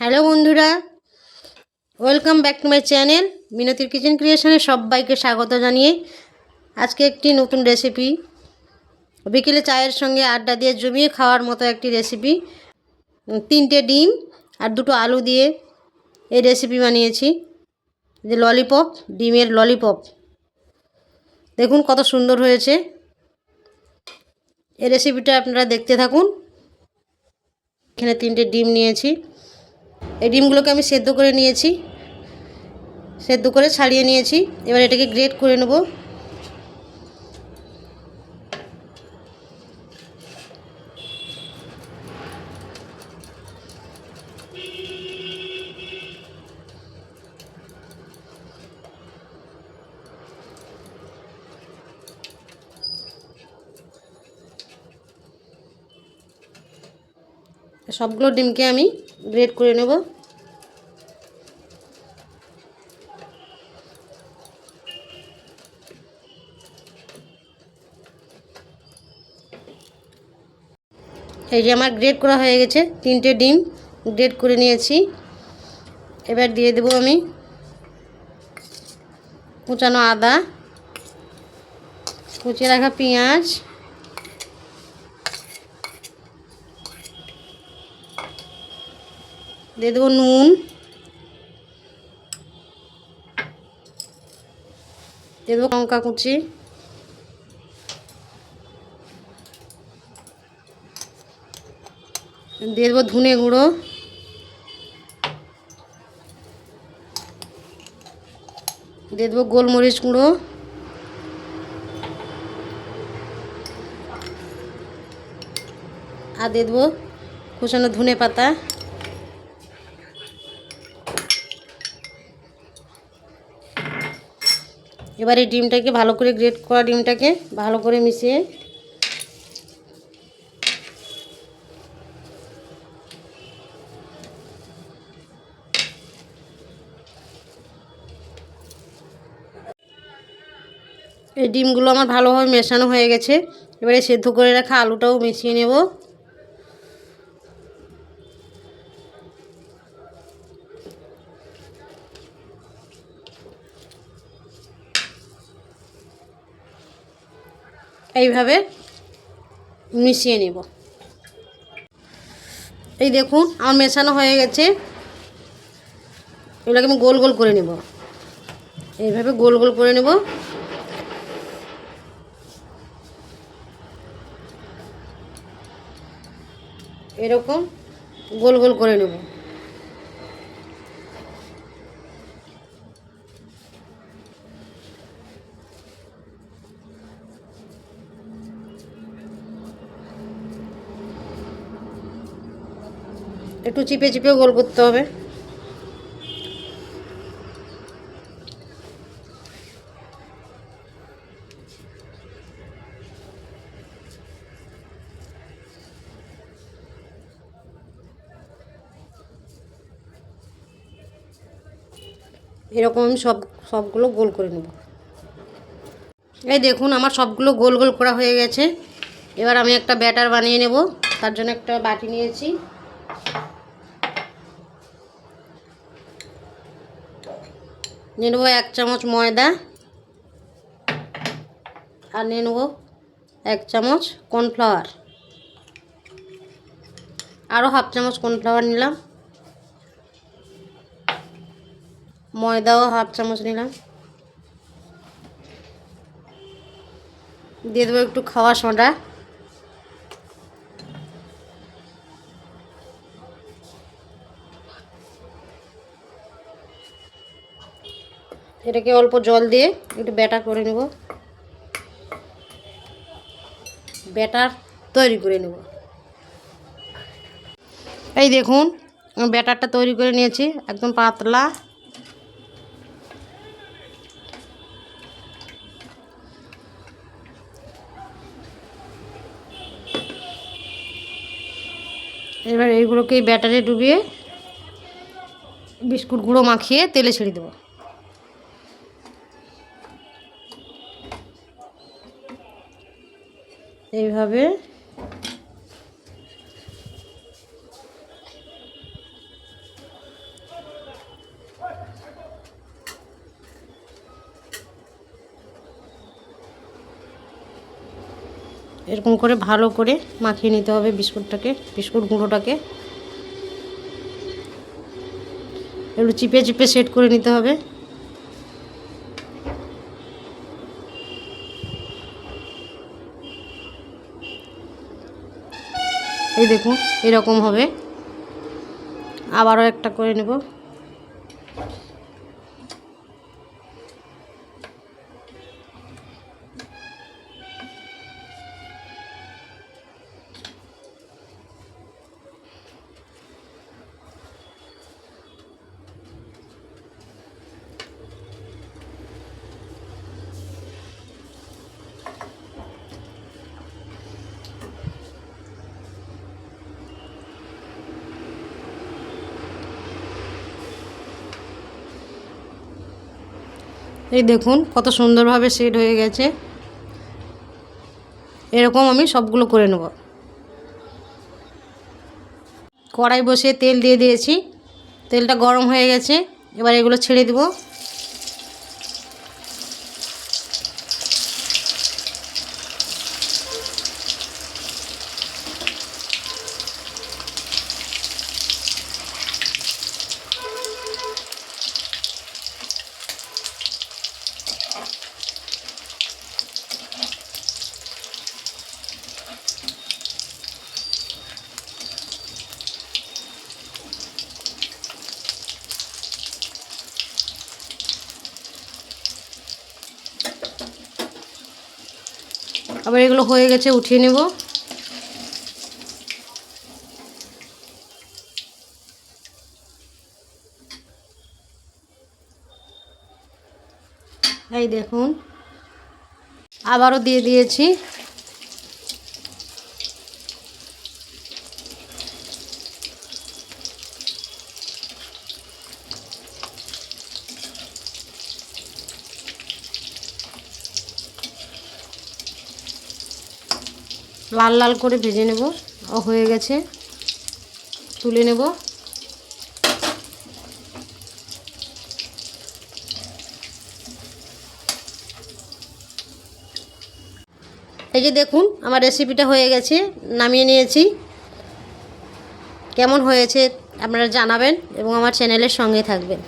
Hello বন্ধুরা welcome back to my channel মিনতির kitchen ক্রিয়েশনে সবাইকে স্বাগত জানিয়ে আজকে একটি নতুন রেসিপি বিকেলে চায়ের সঙ্গে আড্ডা দিয়ে জমিয়ে খাওয়ার মতো একটি রেসিপি তিনটে ডিম আর দুটো আলু দিয়ে এই রেসিপি বানিয়েছি যে ললিপপ ডিমের ললিপপ দেখুন কত সুন্দর হয়েছে। এই রেসিপিটা আপনারা দেখতে থাকুন। এখানে তিনটে ডিম নিয়েছি। এই ডিমগুলোকে আমি সেদ্ধ করে নিয়েছি। সেদ্ধ করে ছাড়িয়ে নিয়েছি। এবার এটাকে গ্রেট করে নেব। সবগুলো ডিমকে আমি গ্রেট করে নেব। এই যে আমার গ্রেড করা হয়ে গেছে, তিনটে ডিম গ্রেড করে নিয়েছি। এবার দিয়ে দেবো আমি কুচানো আদা, কুচিয়ে রাখা পেঁয়াজ, দিয়ে দেবো নুন, দিয়ে দেবো লঙ্কা কুচি। দিয়ে দেবো ধনে গুঁড়ো। দিয়ে দেবো গোলমরিচ গুঁড়ো। আর দিয়ে দেবো কুচানো ধনে পাতা। এবার ডিমটাকে ভালো করে গ্রেট করা, ডিমটাকে ভালো করে মিশিয়ে এই ডিমগুলো আমার ভালোভাবে মেশানো হয়ে গেছে। এবারে সেদ্ধ করে রাখা আলুটাও মিশিয়ে নেব। এইভাবে মিশিয়ে নেব। এই দেখুন, আমার মেশানো হয়ে গেছে। এগুলোকে আমি গোল গোল করে নেব। এইভাবে গোল গোল করে নেব। এরকম গোল গোল করে নেব। একটু চিপে চিপে গোল করতে হবে। এরকম আমি সব, সবগুলো গোল করে নেব। এই দেখুন, আমার সবগুলো গোল গোল করা হয়ে গেছে। এবার আমি একটা ব্যাটার বানিয়ে নেব। তার জন্য একটা বাটি নিয়েছি। নিয়ে নেব এক চামচ ময়দা। আর নিয়ে নেব এক চামচ কর্নফ্লাওয়ার। আরও হাফ চামচ কর্নফ্লাওয়ার নিলাম। ময়দাও হাফ চামচ নিলাম। দিয়ে দেবো একটু খাওয়া সোডা। এটাকে অল্প জল দিয়ে একটু ব্যাটার করে নেব। ব্যাটার তৈরি করে নেব। এই দেখুন ব্যাটারটা তৈরি করে নিয়েছি, একদম পাতলা। এবার এইগুলোকে এই ব্যাটারে ডুবিয়ে বিস্কুট গুঁড়ো মাখিয়ে তেলে ছেড়ে দেবো। এইভাবে এরকম করে ভালো করে মাখিয়ে নিতে হবে বিস্কুটটাকে, বিস্কুট গুঁড়োটাকে। একটু চিপে চিপে সেট করে নিতে হবে। এই দেখুন, এরকম হবে। আবারও একটা করে নেব। এই দেখুন, কত সুন্দরভাবে সেট হয়ে গেছে। এরকম আমি সবগুলো করে নেব। কড়াই বসিয়ে তেল দিয়ে দিয়েছি। তেলটা গরম হয়ে গেছে, এবার এগুলো ছেড়ে দেবো। আবার এগুলো হয়ে গেছে উঠিয়ে নেব। এই দেখুন আবারও দিয়ে দিয়েছি। লাল লাল করে ভেজে নেব। হয়ে গেছে। তুলে নেব। এই যে দেখুন, আমার রেসিপিটা হয়ে গেছে। নামিয়ে নিয়েছি। কেমন হয়েছে আপনারা জানাবেন এবং আমার চ্যানেলের সঙ্গে থাকবেন।